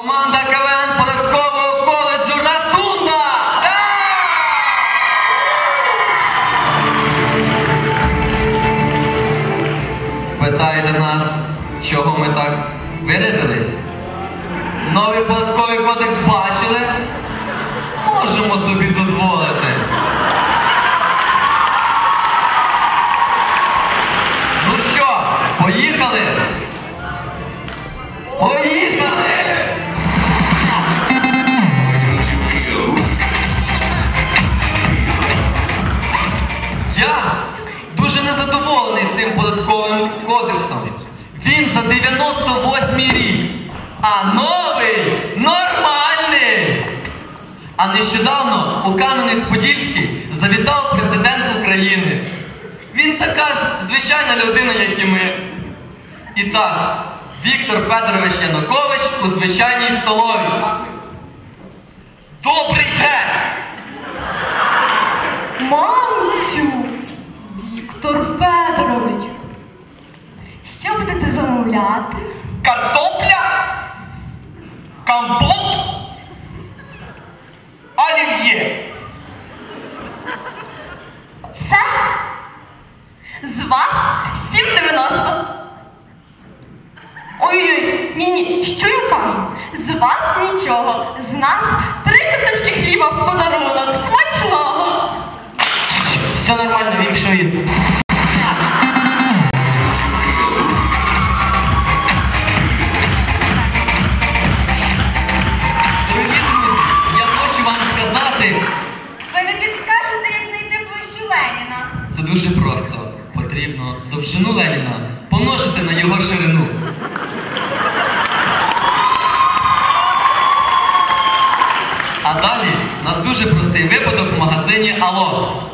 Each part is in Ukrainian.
Команда КВН податкового коледжу Ратунда! Спитаєте нас, чого ми так вирядились? Новий податковий кодекс бачили? Можемо собі дозволити. Ну що, поїхали? Поїхали! Він за 98 рік, а новий нормальний. А нещодавно у Кам'янець-Подільський завітав президент України. Він така ж звичайна людина, як і ми. І так, Віктор Федорович Янукович у звичайній столовій. Добрий день! Мамцю, Віктор Федорович, будете замовляти? Картопля? Компот? Олів'є? Це з вас 7,90. Ой-ой, ні-ні, що я кажу? З вас нічого, з нас три кусочки хліба в подарунок. Смачного! Все нормально, він що їсти. power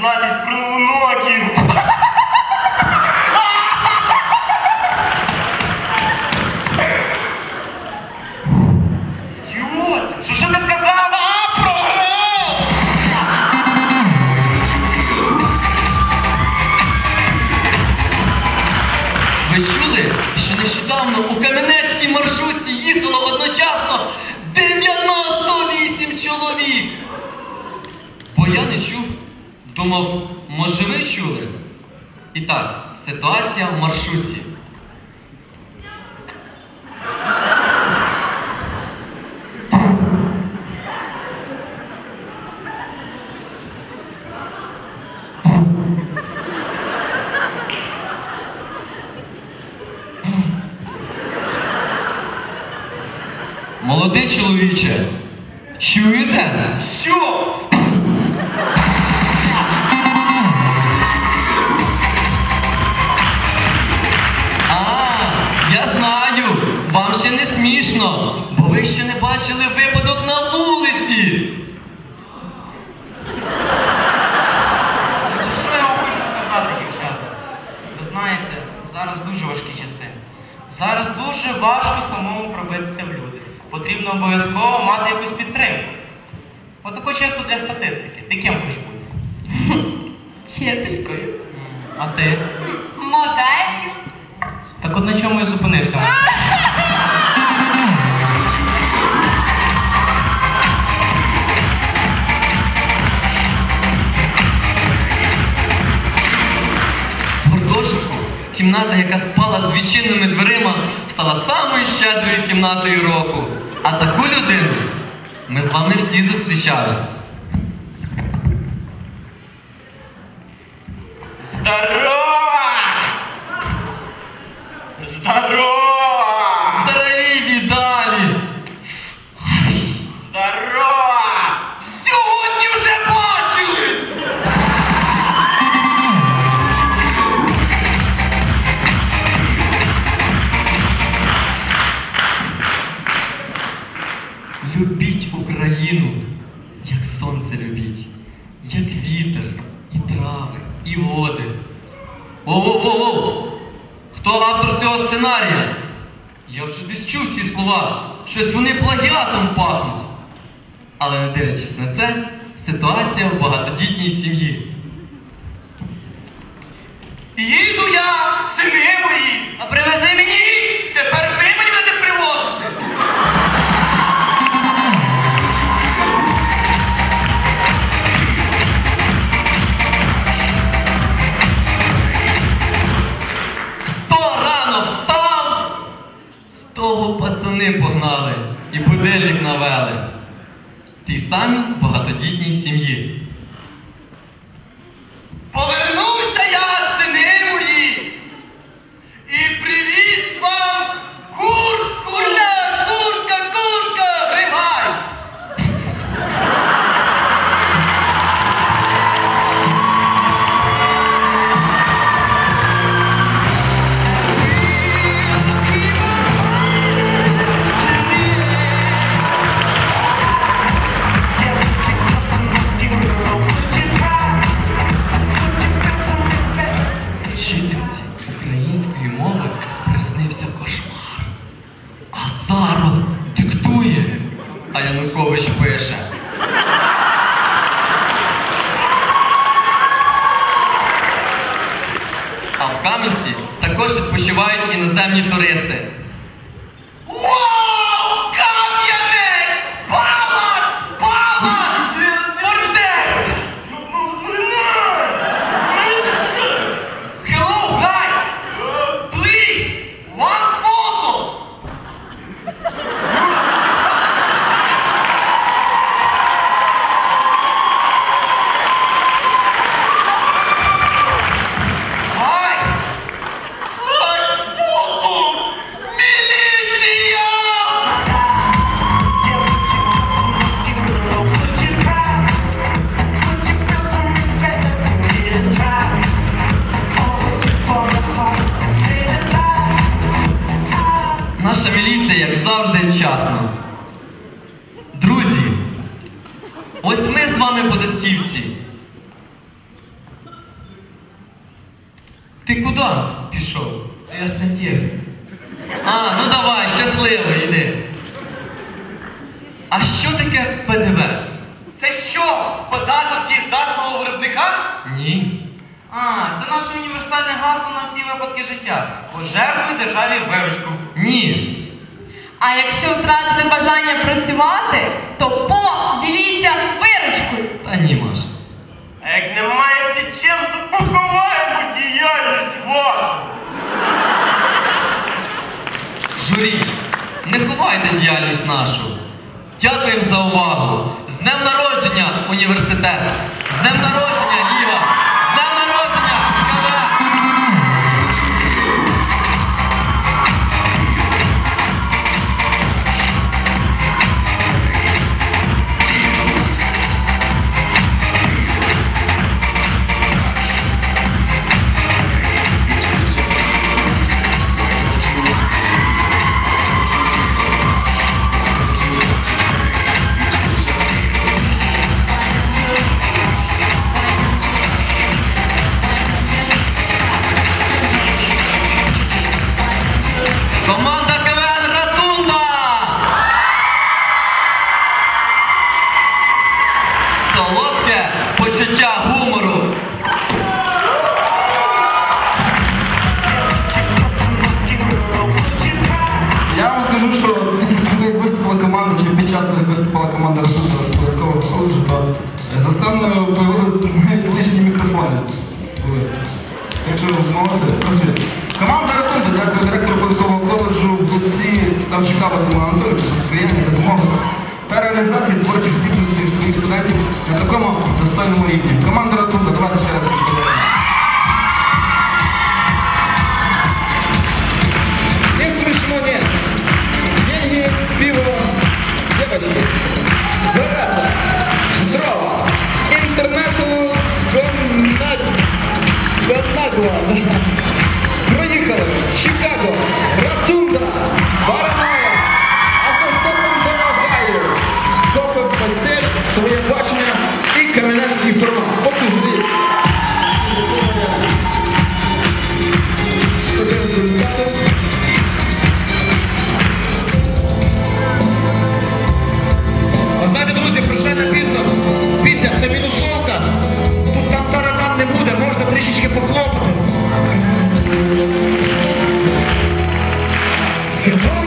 дізнатись про нову Nokia? Що що ти сказав? А, програв! Ви чули, що нещодавно у Кам'янецькій маршрутці їхало одночасно 98 чоловік? Бо я не чув. Думав, може ви чули? І так, ситуація в маршрутці. Молодий чоловіче, чуєте? Що? Не бачили випадок на вулиці. Що я вам хочу сказати, дівчата? Ви знаєте, зараз дуже важкі часи. Зараз дуже важко самому пробитися в люди. Потрібно обов'язково мати якусь підтримку. Отако чесно для статистики. Ти ким хочеш бути? Вчителькою. А ти? Моделлю. Так от на чому я зупинився. Кімната, яка спала з відчиненими дверима, стала самою щедрою кімнатою року. А таку людину ми з вами всі зустрічали. Любіть Україну, як сонце любіть, як вітер, і трави, і води. Воу-воу-воу! Хто автор цього сценарія? Я вже десь чув ці слова. Щось вони плагіатом пахнуть. Але не дивлячись на це, ситуація в багатодітній сім'ї. Їду я, сини мої, sami bahata відпочивають іноземні туристи. Вами податківці. Ти куди пішов? Я сидів. А, ну давай, щасливо, йди. А що таке ПДВ? Це що? Податок дієздатного виробника? Ні. А, це наше універсальне гасло на всі випадки життя. Пожертвуй державі виручку. Ні. А якщо втратили бажання працювати, то поділіться виручкою. Та ні, Маша. А як немає маєте чим, то поховаємо діяльність вашу. Журі, не ховайте діяльність нашу. Дякуємо за увагу. З днем народження, університету! З днем народження, Come on.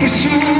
pursue